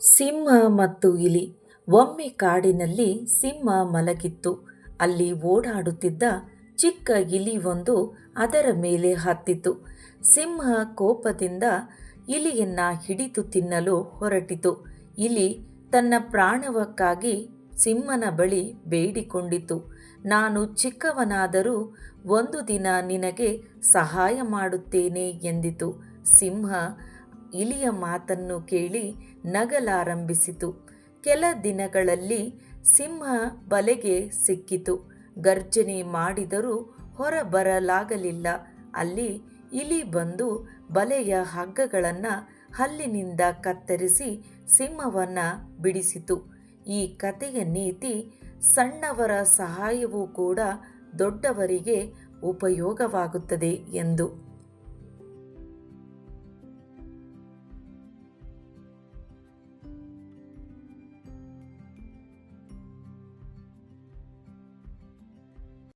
ಸಿಂಹ ಮತ್ತು ಇಲಿ. ಒಮ್ಮೆ ಕಾಡಿನಲ್ಲಿ ಸಿಂಹ ಮಲಗಿತ್ತು. ಅಲ್ಲಿ ಓಡಾಡುತ್ತಿದ್ದ ಚಿಕ್ಕ ಇಲಿ ಒಂದು ಅದರ ಮೇಲೆ ಹತ್ತಿತು. ಸಿಂಹ ಕೋಪದಿಂದ ಇಲಿಯನ್ನ ಹಿಡಿದು ತಿನ್ನಲು ಹೊರಟಿತು. ಇಲಿ ತನ್ನ ಪ್ರಾಣವಕ್ಕಾಗಿ ಸಿಂಹನ ಬಳಿ ಬೇಡಿಕೊಂಡಿತು. ನಾನು ಚಿಕ್ಕವನಾದರೂ ಒಂದು ದಿನ ನಿನಗೆ ಸಹಾಯ ಮಾಡುತ್ತೇನೆ ಎಂದಿತು. ಸಿಂಹ ಇಲಿಯ ಮಾತನ್ನು ಕೇಳಿ ನಗಲಾರಂಭಿಸಿತು. ಕೆಲ ದಿನಗಳಲ್ಲಿ ಸಿಂಹ ಬಲೆಗೆ ಸಿಕ್ಕಿತು. ಗರ್ಜನೆ ಮಾಡಿದರೂ ಹೊರಬರಲಾಗಲಿಲ್ಲ. ಅಲ್ಲಿ ಇಲಿ ಬಂದು ಬಲೆಯ ಹಗ್ಗಗಳನ್ನು ಹಲ್ಲಿನಿಂದ ಕತ್ತರಿಸಿ ಸಿಂಹವನ್ನು ಬಿಡಿಸಿತು. ಈ ಕಥೆಯ ನೀತಿ ಸಣ್ಣವರ ಸಹಾಯವೂ ಕೂಡ ದೊಡ್ಡವರಿಗೆ ಉಪಯೋಗವಾಗುತ್ತದೆ ಎಂದು.